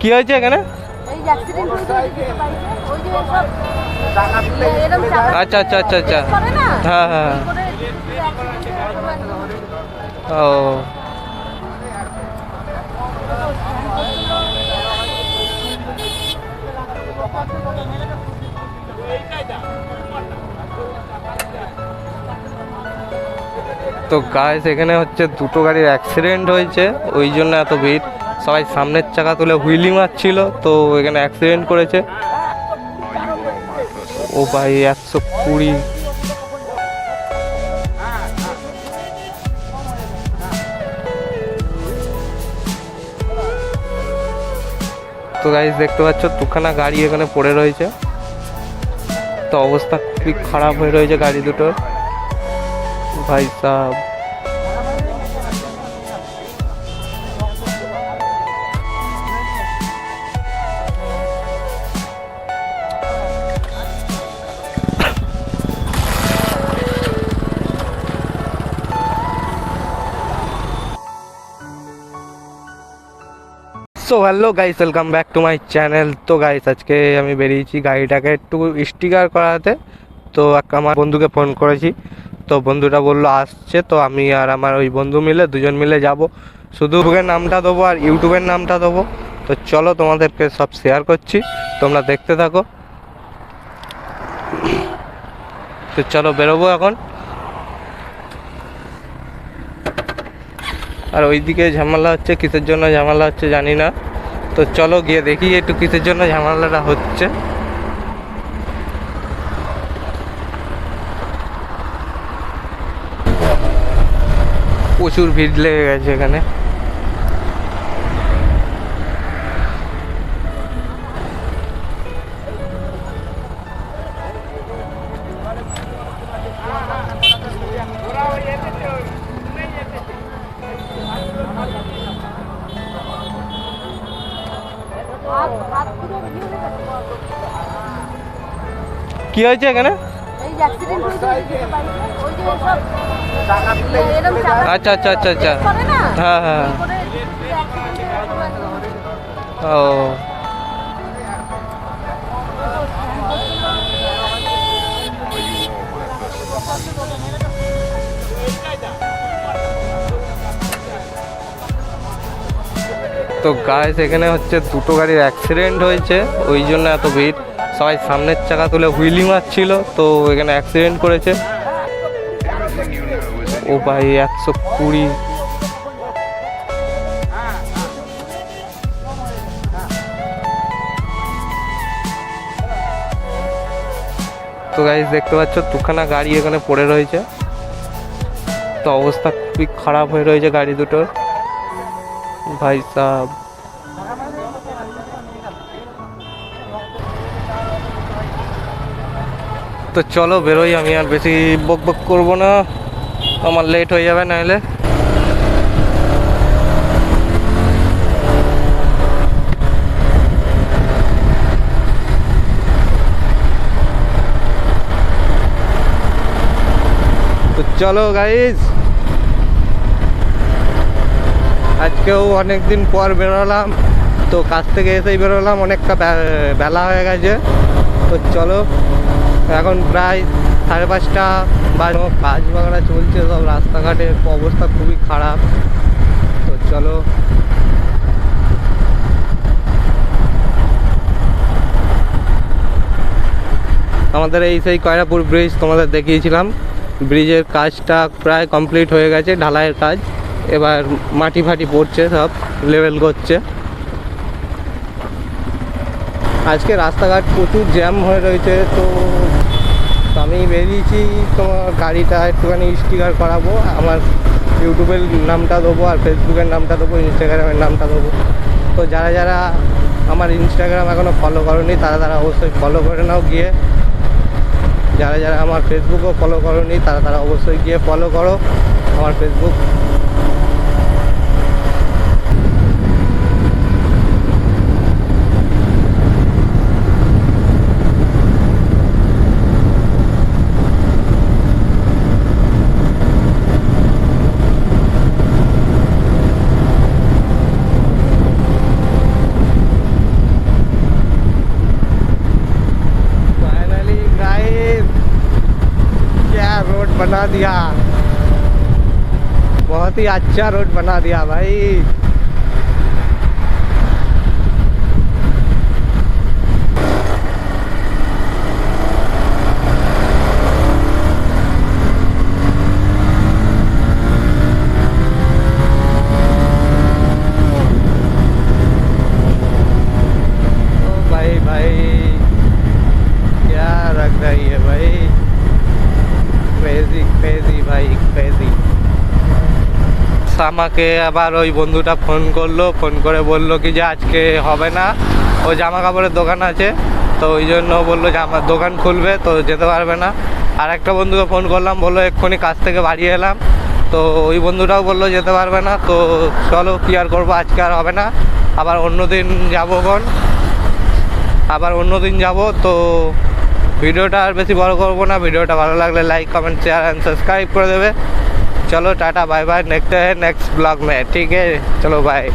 কি হয়েছে এখানে? এই যে অ্যাক্সিডেন্ট হয়েছে ওই যে বাড়িতে, ওই যে সব এরকম চাকা আচ্ছা আচ্ছা আচ্ছা আচ্ছা। করে না? হ্যাঁ হ্যাঁ ওই করে accident তো গাইস এখানে হচ্ছে দুটো গাড়ির অ্যাক্সিডেন্ট হয়েছে, ওই জন্য এত ভিড়। সবাই সামনের চাকা তুলে হুইলি মারছিল, তো এখানে অ্যাক্সিডেন্ট করেছে। ও ভাই, একশো কুড়ি। তো গাইস দেখতে পাচ্ছ, দুখানা গাড়ি এখানে পড়ে রয়েছে। তো অবস্থা খুবই খারাপ হয়ে রয়েছে গাড়ি দুটোর। ভাই সাহ so hello guys welcome back to my channel তো গাইস আজকে আমি বেরিয়েছি গাড়িটাকে একটু স্টিকার করাতে। তো এক আমার বন্ধুকে ফোন করেছি। তো বন্ধুটা বলল, আসছে তো আমি আর আমার ওই বন্ধু মিলে দুজন মিলে যাব। শুধু ফেসবুকের নামটা দেবো আর ইউটিউবের নামটা দেবো। তো চলো তোমাদেরকে সব শেয়ার করছি, তোমরা দেখতে থাকো। তো চলো বেরোবো এখন। আর ওইদিকে ঝামেলা হচ্ছে, কিসের জন্য ঝামেলা হচ্ছে জানি না। তো চলো গিয়ে দেখি একটু কিসের জন্য ঝামেলাটা হচ্ছে। প্রচুর ভিড় লেগে গেছে এখানে। কি হয়েছে এখানে আচ্ছা আচ্ছা আচ্ছা আচ্ছা। হ্যাঁ হ্যাঁ। ও। তো গাইস এখানে হচ্ছে দুটো গাড়ির অ্যাক্সিডেন্ট হয়েছে ওই জন্য এত ভিড়। সবাই সামনের চাকা তুলে হুইলি মারছিল, তো এখানে অ্যাক্সিডেন্ট করেছে। ও ভাই, একশো কুড়ি। তো গাইস দেখতে পাচ্ছ, দুখানা গাড়ি এখানে পড়ে রয়েছে। তো অবস্থা খুবই খারাপ হয়ে রয়েছে গাড়ি দুটোর। ভাই সাহ তো চলো বেরোই, আমি আর বেশি বক বক করব না। আমার লেট হয়ে যাবে নাহলে। তো চলো গাইজ আজকেও অনেক দিন পর বেরোলাম। তো কাজ থেকে এসেই বেরোলাম, অনেকটা বেলা হয়ে গেছে। তো চলো। এখন প্রায় সাড়ে পাঁচটা বা কাজ বাগড়া চলছে, সব রাস্তাঘাটের অবস্থা খুবই খারাপ। তো চলো। আমাদের এই সেই কয়রাপুর ব্রিজ তোমাদের দেখিয়েছিলাম। ব্রিজের কাজটা প্রায় কমপ্লিট হয়ে গেছে, ঢালাইয়ের কাজ। এবার মাটি ফাটি পড়ছে, সব লেভেল করছে। আজকে রাস্তাঘাট প্রচুর জ্যাম হয়ে রয়েছে, তো তো আমি বেরিয়েছি তোমার গাড়িটা একটুখানি স্টিকার করাবো, আমার ইউটিউবের নামটা দেবো আর ফেসবুকের নামটা দেবো, ইনস্টাগ্রামের নামটা দেবো। তো যারা যারা আমার ইনস্টাগ্রাম এখনও ফলো করনি, তারা তারা অবশ্যই ফলো করে নাও গিয়ে। যারা যারা আমার ফেসবুকও ফলো করনি, তারা তারা অবশ্যই গিয়ে ফলো করো। আমার ফেসবুক बना दिया। बहुत ही अच्छा रोड बना दिया भाई। আমাকে আবার ওই বন্ধুটা ফোন করল, ফোন করে বলল কি যে আজকে হবে না। ও জামা কাপড়ের দোকান আছে, তো ওই জন্য বলল যে আমার দোকান খুলবে, তো যেতে পারবে না। আর একটা বন্ধুকে ফোন করলাম, বলল এক্ষুনি কাছ থেকে বাড়ি এলাম। তো ওই বন্ধুটাও বলল যেতে পারবে না, তো চলো কী আর করব, আজকে আর হবে না। আবার অন্য দিন যাব কোন আবার অন্য দিন যাব, তো ভিডিওটা আর বেশি বড় করব না। ভিডিওটা ভালো লাগলে like comment share and subscribe করে দেবে। चलो टाटा बाय बाय नेक्स्ट है नेक्स्ट ब्लॉग में ठीक है? चलो बाय।